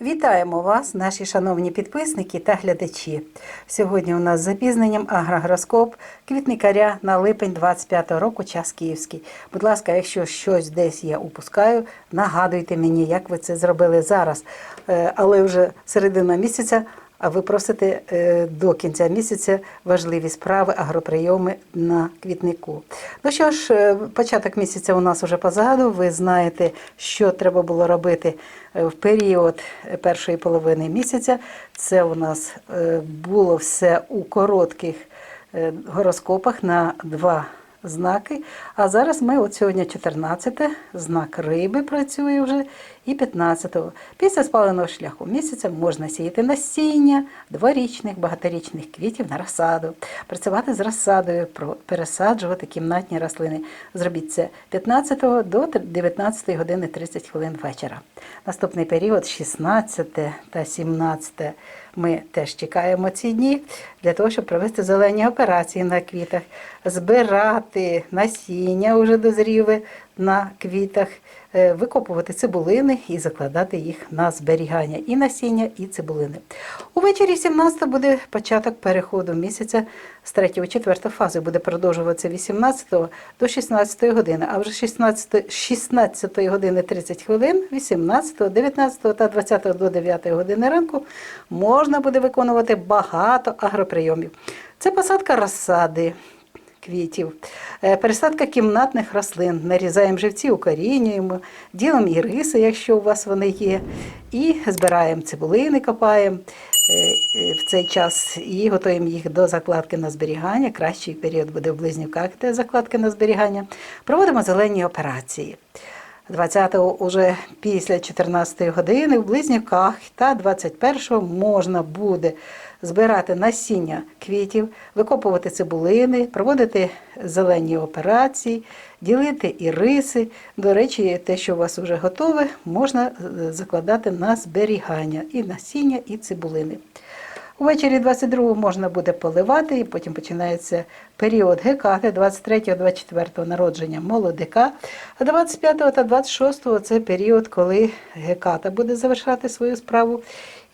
Вітаємо вас, наші шановні підписники та глядачі. Сьогодні у нас з запізненням агрогороскоп квітникаря на липень 25 року, час київський. Будь ласка, якщо щось десь я упускаю, нагадуйте мені, як ви це зробили зараз. Е, Але вже середина місяця, а ви просите е, до кінця місяця важливі справи, агроприйоми на квітнику. Ну що ж, е, початок місяця у нас уже позаду. Ви знаєте, що треба було робити е, в період першої половини місяця. Це у нас було все у коротких гороскопах на два знаки. А зараз ми от сьогодні 14 знак риби працює вже і 15-го. Після спаленого шляху місяця можна сіяти насіння дворічних, багаторічних квітів на розсаду, працювати з розсадою, пересаджувати кімнатні рослини. Зробіть це 15 до 19 години 30 хвилин вечора. Наступний період 16 та 17 ми теж чекаємо ці дні для того, щоб провести зелені операції на квітах, збирати насіння уже дозріве на квітах, е, викопувати цибулини і закладати їх на зберігання і насіння, і цибулини. Увечері 17 буде початок переходу місяця з 3 в 4 фази. Буде продовжуватися 18 до 16 години, а вже 16, 16 години 30 хвилин, 18, 19 та 20 до 9 години ранку можна буде виконувати багато агроприйомів. Це посадка розсади квітів, е, пересадка кімнатних рослин, нарізаємо живці, укорінюємо, ділимо іриси, якщо у вас вони є, і збираємо цибулини, копаємо е, е, в цей час і готуємо їх до закладки на зберігання. Кращий період буде в близнюках, де закладки на зберігання. Проводимо зелені операції. 20-го уже після 14-ї години в Близнюках та 21-го можна буде збирати насіння квітів, викопувати цибулини, проводити зелені операції, ділити іриси. До речі, те, що у вас вже готове, можна е, закладати на зберігання і насіння, і цибулини. Увечері 22-го можна буде поливати, і потім починається період гекати 23-24 народження молодика, а 25 та 26 це період, коли геката буде завершати свою справу.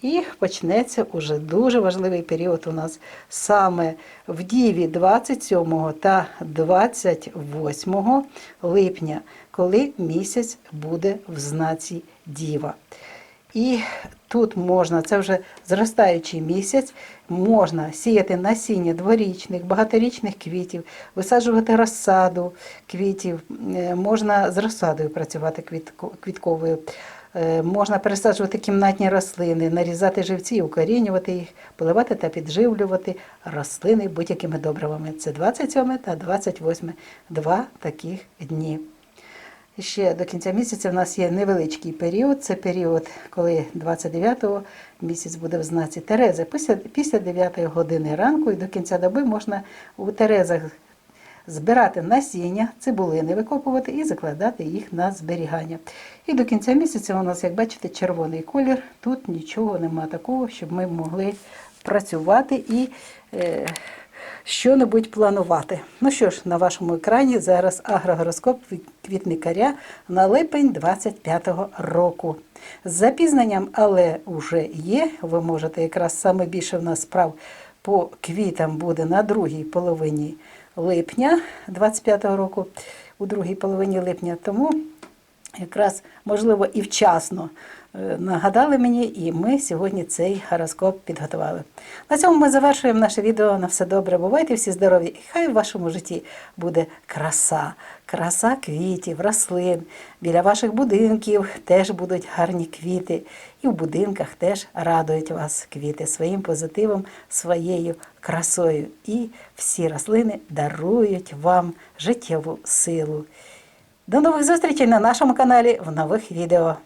І почнеться уже дуже важливий період у нас саме в Діві 27 та 28 липня, коли місяць буде в знаці Діва. І тут можна, це вже зростаючий місяць, можна сіяти насіння дворічних, багаторічних квітів, висаджувати розсаду квітів, е, можна з розсадою працювати квітко- квітковою. Е, Можна пересаджувати кімнатні рослини, нарізати живці, укорінювати їх, поливати та підживлювати рослини будь-якими добривами. Це 27 та 28 два таких дні. Ще до кінця місяця в нас є невеличкий період. Це період, коли 29-го місяць буде в знаці Терези. Після, після 9 години ранку і до кінця доби можна у Терезах збирати насіння, цибулини, викопувати і закладати їх на зберігання. І до кінця місяця у нас, як бачите, червоний колір. Тут нічого нема такого, щоб ми могли працювати і е, що-небудь планувати. Ну що ж, на вашому екрані зараз агрогороскоп квітникаря на липень 25-го року. З запізненням, але вже є. Ви можете якраз саме більше в нас справ по квітам буде на другій половині липня 25-го року, у другій половині липня. Тому якраз можливо і вчасно е, нагадали мені, і ми сьогодні цей гороскоп підготували. На цьому ми завершуємо наше відео. На все добре. Бувайте всі здорові, і хай в вашому житті буде краса, краса квітів, рослин. Біля ваших будинків теж будуть гарні квіти, і в будинках теж радують вас квіти своїм позитивом, своєю красою. І всі рослини дарують вам життєву силу. До нових зустрічей на нашому каналі в нових відео.